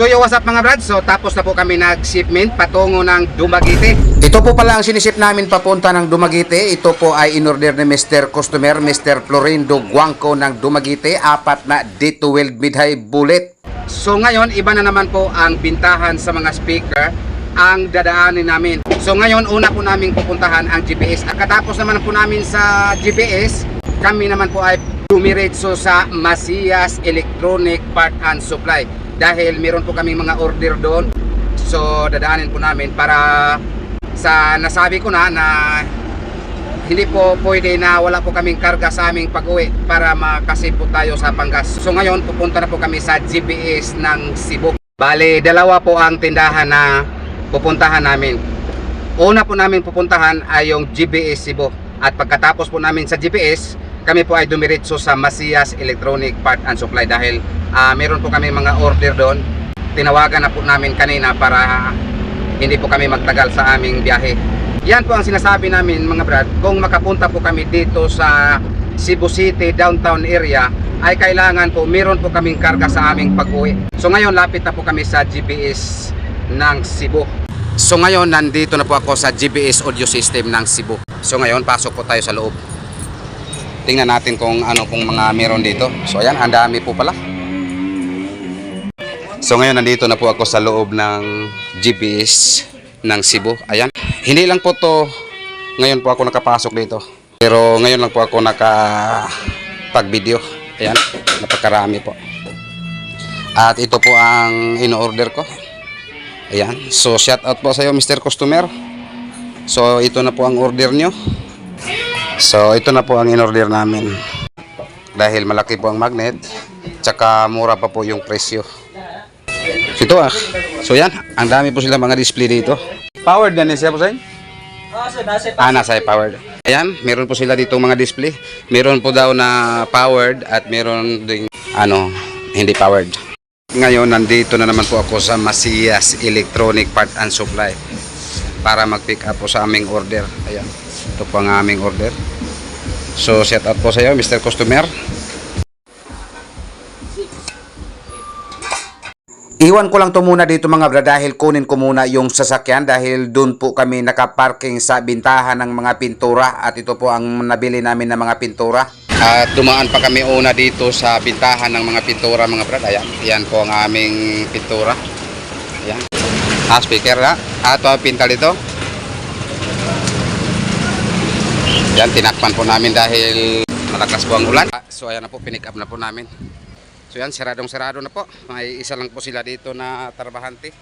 So yo, what's up mga brad? So tapos na po kami nag-shipment patungo ng Dumaguete. Ito po pala ang siniship namin papunta ng Dumaguete. Ito po ay in-order ni Mr. Customer, Mr. Florindo Guangco ng Dumaguete. Apat na D12 mid-high bullet. So ngayon, iba na naman po ang bintahan sa mga speaker ang dadaanin namin. So ngayon, una po namin pupuntahan ang GPS. At katapos naman po namin sa GPS, kami naman po ay dumiretso sa Masias Electronic Part and Supply. Dahil meron po kaming mga order doon. So dadaanin po namin para sa nasabi ko na na hindi po pwede na wala po kaming karga sa aming pag-uwi para makasave po tayo sa Pangas. So ngayon pupunta na po kami sa GPS ng Cebu. Bale, dalawa po ang tindahan na pupuntahan namin. Una po namin pupuntahan ay yung GPS Cebu. At pagkatapos po namin sa GPS, kami po ay dumiretso sa Masias Electronic Part and Supply dahil ah, meron po kami mga order doon. Tinawagan na po namin kanina para hindi po kami magtagal sa aming biyahe. Yan po ang sinasabi namin mga brad, kung makapunta po kami dito sa Cebu City downtown area ay kailangan po meron po kaming karga sa aming pag-uwi. So ngayon lapit na po kami sa GPS ng Cebu. So ngayon nandito na po ako sa GPS audio system ng Cebu. So ngayon pasok po tayo sa loob. Tingnan natin kung ano pong mga meron dito. So ayan, ang dami po pala. So ngayon nandito na po ako sa loob ng GPS ng Cebu. Ayan. Hindi lang po to ngayon po ako nakapasok dito. Pero ngayon lang po ako naka pag-video. Ayan, napakarami po. At ito po ang in-order ko. Ayan. So shout out po sa iyo Mr. Customer. So ito na po ang order nyo. So ito na po ang in-order namin. Dahil malaki po ang magnet, tsaka mura pa po yung presyo. Ito ah. So yan, ang dami po sila mga display dito. Powered na niya po sa Ah, nasa powered. Ayan, meron po sila dito mga display. Meron po daw na powered at meron ding ano, hindi powered. Ngayon, nandito na naman po ako sa Masias Electronic Part and Supply para mag-pick up po sa aming order. Ayan, ito po ang aming order. So, shout out po sa iyo, Mr. Customer. Iwan ko lang to muna dito mga bra dahil kunin ko muna yung sasakyan dahil doon po kami nakaparking sa bintahan ng mga pintura at ito po ang nabili namin ng mga pintura. At dumaan pa kami una dito sa bintahan ng mga pintura mga brad. Ayan, yan po ang aming pintura. Ayan. Ah, speaker na. Ah, ito ang pintal ito. Yan, tinakpan po namin dahil malakas po ang ulan. Ah, So ayan na po, pinick up na po namin. So yan, siradong sarado na po. May isa lang po sila dito na trabahante.